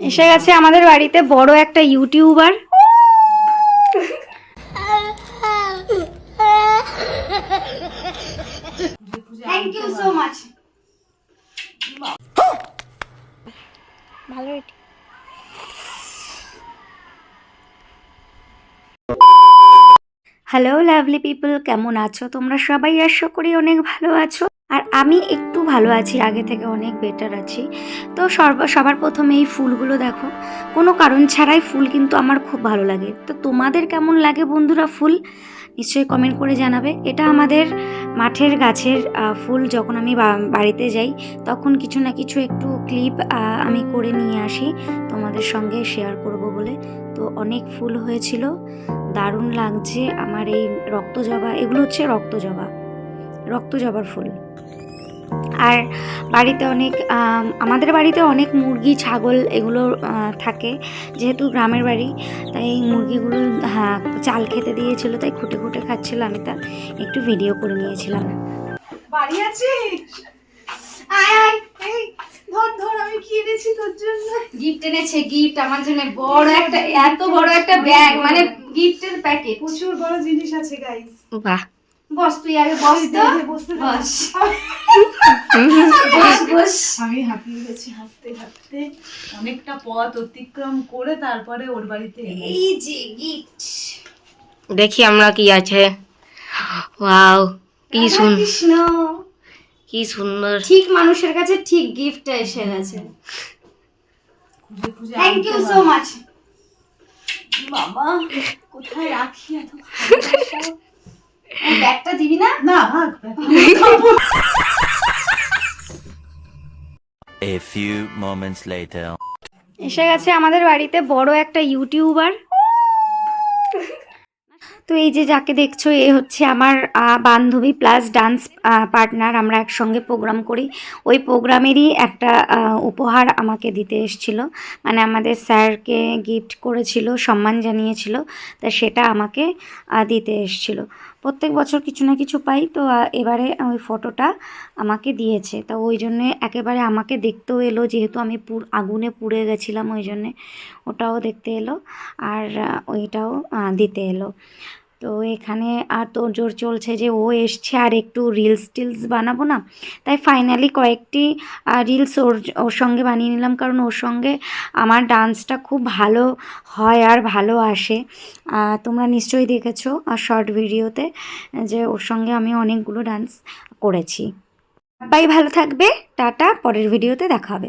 এসে গেছে আমাদের বাড়িতে বড় একটা YouTuber. Thank you so much ভালো হ্যালো লাভলি পিপল কেমন আছো? তোমরা সবাই আশা করি অনেক ভালো আছো। আর আমি একটু ভালো আছি আগে থেকে অনেক বেটার আছি। তো সর্ব, সবার প্রথমে এই ফুলগুলো দেখো। কোনো কারণ ছাড়াই ফুল কিন্তু আমার খুব ভালো লাগে। তো তোমাদের কেমন লাগে বন্ধুরা ফুল? নিশ্চয়ই কমেন্ট করে জানাবে। এটা আমাদের মাঠের গাছের ফুল যখন আমি বাড়িতে যাই, তখন কিছু না কিছু একটু ক্লিপ আমি করে নিয়ে আসি। তোমাদের সঙ্গে শেয়ার করব বলে। তো অনেক ফুল হয়েছিল। দারুণ লাগছে আমার এই রক্তজবা এগুলো হচ্ছে রক্তজবা রক্তজবার ফুল। আর বাড়িতে অনেক আমাদের বাড়িতে অনেক মুরগি ছাগল এগুলো থাকে যেহেতু গ্রামের বাড়ি তাই এই মুরগিগুলো হ্যাঁ চাল খেতে দিয়েছিল তাই খুঁটে খুঁটে খাচ্ছিল আমি তা একটু ভিডিও করে নিয়েছিলাম। বাড়ি আছিস? আয় আয় এই ধর ধর আমি কি এনেছি তোর জন্য। গিফট এনেছে গিফট আমার জন্য বড় একটা এত বড় একটা ব্যাগ মানে গিফটের প্যাকেট প্রচুর বড় জিনিস আছে গাইস বাহ। বস তুই আগে বস তো। বসতে বস। বস বস। আমি হাঁপিয়ে গেছি হাঁটতে হাঁটতে অনেকটা পথ অতিক্রম করে তারপরে ওর বাড়িতে এই যে গিফট। দেখি আমরা কি আছে। ওয়াও কি সুন কৃষ্ণ। কি সুন্দর। ঠিক মানুষের কাছে ঠিক গিফটটা এসে গেছে। Thank you so. মাচ বাবা কোথায় রাখি এত না? না ভাগ A few moments later. এসে গেছে আমাদের বাড়িতে বড় একটা ইউটিউবার। তো এই যে যাকে দেখছ, এ হচ্ছে আমার বান্ধবী প্লাস ডান্স পার্টনার আমরা একসঙ্গে প্রোগ্রাম করি। ওই প্রোগ্রামেরই একটা উপহার আমাকে দিতে এসেছিল। মানে আমাদের স্যারকে গিফট করেছিল, সম্মান জানিয়েছিল, তা সেটা আমাকে দিতে এসেছিল। প্রত্যেক বছর কিছু না কিছু পাই, তো এবারে ওই ফটোটা আমাকে দিয়েছে। তো ওই জন্যে একেবারে আমাকে দেখতেও এলো, যেহেতু আমি পুর, আগুনে পুড়ে গেছিলাম ওই জন্যে। ওটাও দেখতে এলো, আর ওইটাও দিতে এলো। তো এখানে আর তো জোর চলছে যে ও এসছে আর একটু রিলস টিলস বানাবো না? তাই ফাইনালি কয়েকটি রিলস ওর ওর সঙ্গে বানিয়ে নিলাম। কারণ ওর সঙ্গে আমার ডান্সটা খুব ভালো হয় আর ভালো আসে। তোমরা নিশ্চয়ই দেখেছ শর্ট ভিডিওতে যে ওর সঙ্গে আমি অনেকগুলো ডান্স করেছি। সবাই ভালো থাকবে। টাটা। পরের ভিডিওতে দেখা হবে।